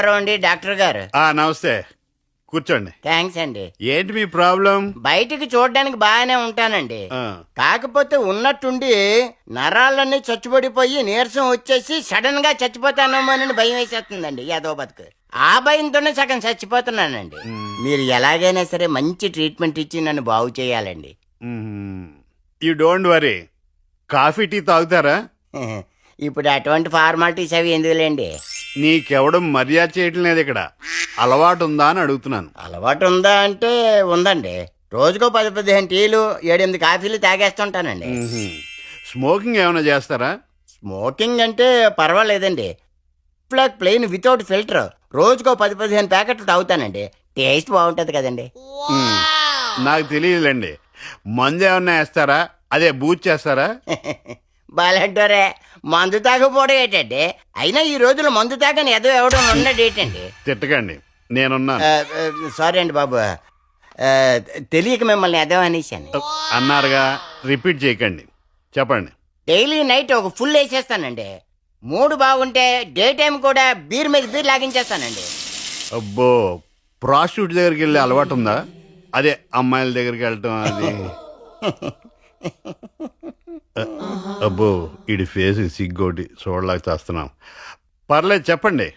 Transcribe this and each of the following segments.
నమస్కారం అండి డాక్టర్ గారు. ఆ నమస్తే. కూర్చోండి. థ్యాంక్స్ అండి. ఏంటి మీ ప్రాబ్లం? బయటికి చూడడానికి బాగానే ఉంటానండి. ఆ, కాకపోతే ఉన్నట్టుండి నరాలన్నీ చచ్చుబడిపోయి నీరసం వచ్చేసి సడన్గా చచ్చిపోతానేమోనని భయం వేసేస్తుందండి. యాదో బతుకు. ఆ భయంతోనే సగం చచ్చిపోతున్నానండి. మీరు ఎలాగైనా సరే మంచి ట్రీట్మెంట్ ఇచ్చి నన్ను బాగు చేయాలండి. You don't worry. Coffee tea తాగుతారా? ఇప్పుడు అటువంటి ఫార్మాలిటీస్ అవి ఎందుకులేండి? నీకెవడం మర్యాద చేయటం లేదు ఇక్కడ. అలవాటు ఉందా అని అడుగుతున్నాను. అలవాటు ఉందా అంటే ఉందండి. రోజుకో పది పదిహేను టీలు ఏడెనిమిది కాఫీలు తాగేస్తుంటానండి. స్మోకింగ్ ఏమైనా చేస్తారా? స్మోకింగ్ అంటే పర్వాలేదండి. Flake plain without filter. రోజుకో పది పదిహేను ప్యాకెట్లు తాగుతానండి. టేస్ట్ బాగుంటది కదండి. నాకు తెలియదులేండి. మందు ఏమన్నా వేస్తారా? అదే బూత్ చేస్తారా? బాలంటోరే మందు తాగపోవడం ఏంటండి? అయినా ఈ రోజుల్లో మందు తాగని ఎదో ఎవడం ఉండడు ఏంటండి? తిట్టకండి నేనున్నా. సారీ అండి బాబు. తెలియక మిమ్మల్ని ఎదో అనేసాను అన్నారుగా రిపీట్ చేయకండి. చెప్పండి. డైలీ నైట్ ఒక ఫుల్ వేసేస్తానండి. మూడు బాగుంటే డే టైం కూడా బీర్ మీద బీర్ లాగించేస్తానండి. అబ్బో ప్రాస్టిట్యూట్ దగ్గరికి వెళ్ళే అలవాటు ఉందా? అదే అమ్మాయిల దగ్గరికి వెళ్ళటం అది. అబ్బో ఇడి ఫేస్ సిగ్గోటి చూడలేక చేస్తున్నాం. పర్లేదు చెప్పండి.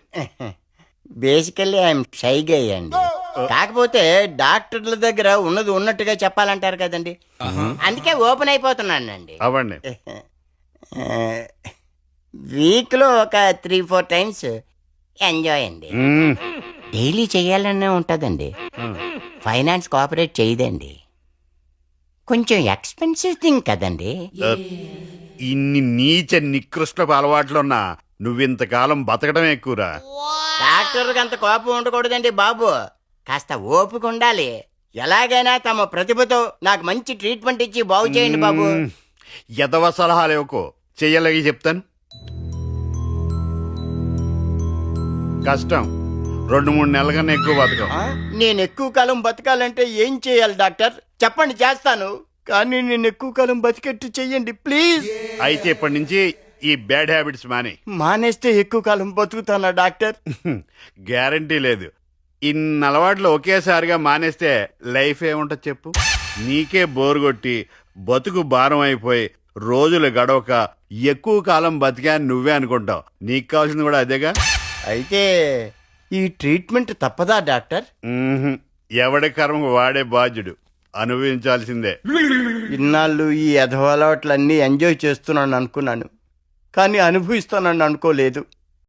బేసికల్లీ ఐఎమ్ షైగా అండి. కాకపోతే డాక్టర్ల దగ్గర ఉన్నది ఉన్నట్టుగా చెప్పాలంటారు కదండి. అందుకే ఓపెన్ అయిపోతున్నానండి. అవ్వండి. వీక్లో ఒక త్రీ ఫోర్ టైమ్స్ ఎంజాయ్ అండి. డైలీ చేయాలనే ఉంటుందండి. ఫైనాన్స్ కోఆపరేట్ చేయదండి. కొంచెం ఎక్స్పెన్సివ్ థింగ్ కదండి. ఇన్ని నీచ నికృష్టపు అలవాట్లున్నా నువ్వింతకాలం బతకడం ఎక్కువరా డాక్టర్కి అంత కోపం ఉండకూడదండి బాబు. కాస్త ఓపిక ఉండాలి. ఎలాగైనా తమ ప్రతిభతో నాకు మంచి ట్రీట్మెంట్ ఇచ్చి బాగు చేయండి బాబు. ఎదవ సలహాలు ఇవ్వకో చెయ్యలగి చెప్తాను. కష్టం. రెండు మూడు నెలల కన్నా ఎక్కువ బతకం? నేను ఎక్కువ కాలం బతకాలంటే ఏం చేయాలి డాక్టర్? చెప్పండి చేస్తాను. కానీ నేను ఎక్కువ కాలం బతికెట్టు చెయ్యండి ప్లీజ్ అయితే ఇప్పటి నుంచి ఈ బ్యాడ్ హ్యాబిట్స్ మాని. మానేస్తే ఎక్కువ కాలం బతుకుతానా డాక్టర్? గ్యారంటీ లేదు. ఇన్ని అలవాట్లు ఒకేసారిగా మానేస్తే లైఫ్ ఏముంటుంది చెప్పు? నీకే బోర్ కొట్టి బతుకు భారం అయిపోయి రోజులు గడవక ఎక్కువ కాలం బతికా నువ్వే అనుకుంటావు. నీకు కావాల్సింది కూడా అదేగా? అయితే ఈ ట్రీట్మెంట్ తప్పదా డాక్టర్. ఎవడి కర్మకు వాడే బాధ్యుడు. అనుభవించాల్సిందే. ఇన్నాళ్ళు ఈ అధవలవాట్లన్నీ ఎంజాయ్ చేస్తున్నాను అనుకున్నాను కానీ అనుభవిస్తానని అనుకోలేదు.